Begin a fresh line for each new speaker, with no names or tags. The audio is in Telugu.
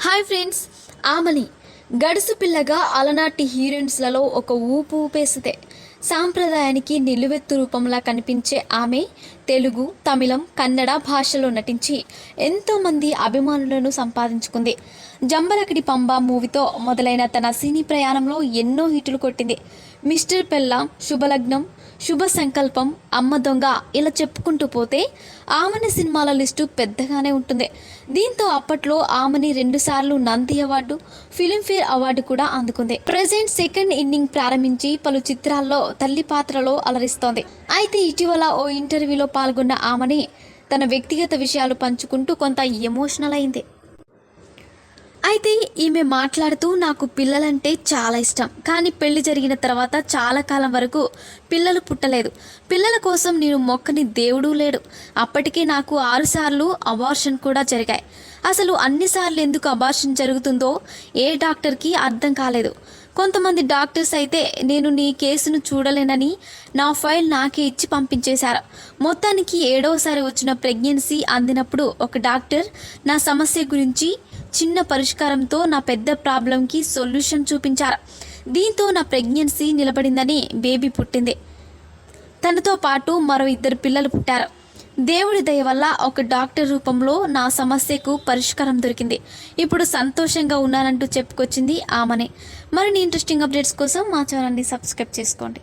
హాయ్ ఫ్రెండ్స్ ఆమని గడుసు పిల్లగా అలనాటి హీరోయిన్స్లలో ఒక ఊపు ఊపేసితే సాంప్రదాయానికి నిలువెత్తు రూపంలా కనిపించే ఆమె తెలుగు తమిళం కన్నడ భాషలో నటించి ఎంతోమంది అభిమానులను సంపాదించుకుంది. జంబలకిడి పంబ మూవీతో మొదలైన తన సినీ ప్రయాణంలో ఎన్నో హిట్లు కొట్టింది. మిస్టర్ పెల్లాం శుభలగ్నం శుభ సంకల్పం అమ్మ దొంగ ఇలా చెప్పుకుంటూ పోతే ఆమెని సినిమాల లిస్టు పెద్దగానే ఉంటుంది. దీంతో అప్పట్లో ఆమెని రెండుసార్లు నంది అవార్డు ఫిలింఫేర్ అవార్డు కూడా అందుకుంది. ప్రజెంట్ సెకండ్ ఇన్నింగ్ ప్రారంభించి పలు చిత్రాల్లో తల్లి పాత్రలో అలరిస్తోంది. అయితే ఇటీవల ఓ ఇంటర్వ్యూలో పాల్గొన్న ఆమెని తన వ్యక్తిగత విషయాలు పంచుకుంటూ కొంత ఎమోషనల్ అయింది. అయితే ఈమె మాట్లాడుతూ నాకు పిల్లలంటే చాలా ఇష్టం. కానీ పెళ్ళి జరిగిన తర్వాత చాలా కాలం వరకు పిల్లలు పుట్టలేదు. పిల్లల కోసం నేను మొక్కని దేవుడు లేడు. అప్పటికే నాకు ఆరుసార్లు అబార్షన్ కూడా జరిగాయి. అసలు అన్నిసార్లు ఎందుకు అబార్షన్ జరుగుతుందో ఏ డాక్టర్కి అర్థం కాలేదు. కొంతమంది డాక్టర్స్ అయితే నేను నీ కేసును చూడలేనని నా ఫైల్ నాకే ఇచ్చి పంపించేశారు. మొత్తానికి ఏడవసారి వచ్చిన ప్రెగ్నెన్సీ అందినప్పుడు ఒక డాక్టర్ నా సమస్య గురించి చిన్న పరిష్కారంతో నా పెద్ద ప్రాబ్లంకి సొల్యూషన్ చూపించారు. దీంతో నా ప్రెగ్నెన్సీ నిలబడిందని బేబీ పుట్టింది. తనతో పాటు మరో ఇద్దరు పిల్లలు పుట్టారు. దేవుడి దయ వల్ల ఒక డాక్టర్ రూపంలో నా సమస్యకు పరిష్కారం దొరికింది. ఇప్పుడు సంతోషంగా ఉన్నానంటూ చెప్పుకొచ్చింది ఆమెనే. మరిన్ని ఇంట్రెస్టింగ్ అప్డేట్స్ కోసం మా ఛానల్ని సబ్స్క్రైబ్ చేసుకోండి.